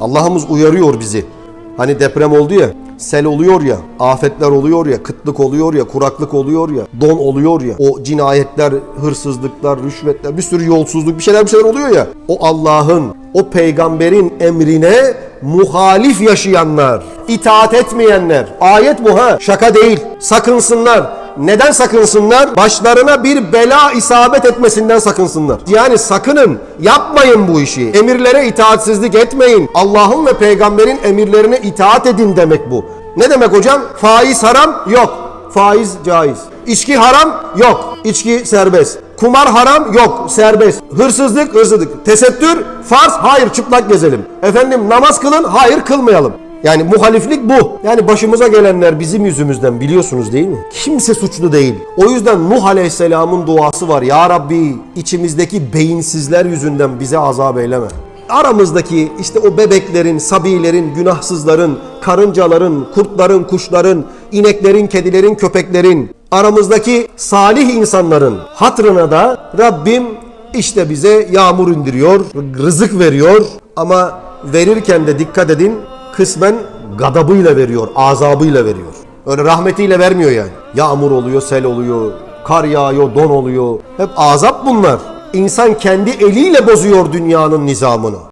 Allah'ımız uyarıyor bizi. Hani deprem oldu ya, sel oluyor ya, afetler oluyor ya, kıtlık oluyor ya, kuraklık oluyor ya, don oluyor ya. O cinayetler, hırsızlıklar, rüşvetler, bir sürü yolsuzluk, bir şeyler bir şeyler oluyor ya. O Allah'ın, o peygamberin emrine muhalif yaşayanlar, itaat etmeyenler. Ayet bu ha, şaka değil. Sakınsınlar. Neden sakınsınlar? Başlarına bir bela isabet etmesinden sakınsınlar. Yani sakının, yapmayın bu işi. Emirlere itaatsizlik etmeyin. Allah'ın ve peygamberin emirlerine itaat edin demek bu. Ne demek hocam? Faiz haram? Yok. Faiz caiz. İçki haram? Yok. İçki serbest. Kumar haram? Yok. Serbest. Hırsızlık? Hırsızlık. Tesettür? Farz? Hayır çıplak gezelim. Efendim namaz kılın? Hayır kılmayalım. Yani muhaliflik bu. Yani başımıza gelenler bizim yüzümüzden biliyorsunuz değil mi? Kimse suçlu değil. O yüzden Nuh Aleyhisselam'ın duası var. Ya Rabbi içimizdeki beyinsizler yüzünden bize azap eyleme. Aramızdaki işte o bebeklerin, sabilerin, günahsızların, karıncaların, kurtların, kuşların, ineklerin, kedilerin, köpeklerin, aramızdaki salih insanların hatrına da Rabbim işte bize yağmur indiriyor, rızık veriyor ama verirken de dikkat edin kısmen gadabıyla veriyor, azabıyla veriyor. Öyle rahmetiyle vermiyor yani. Yağmur oluyor, sel oluyor, kar yağıyor, don oluyor. Hep azap bunlar. İnsan kendi eliyle bozuyor dünyanın nizamını.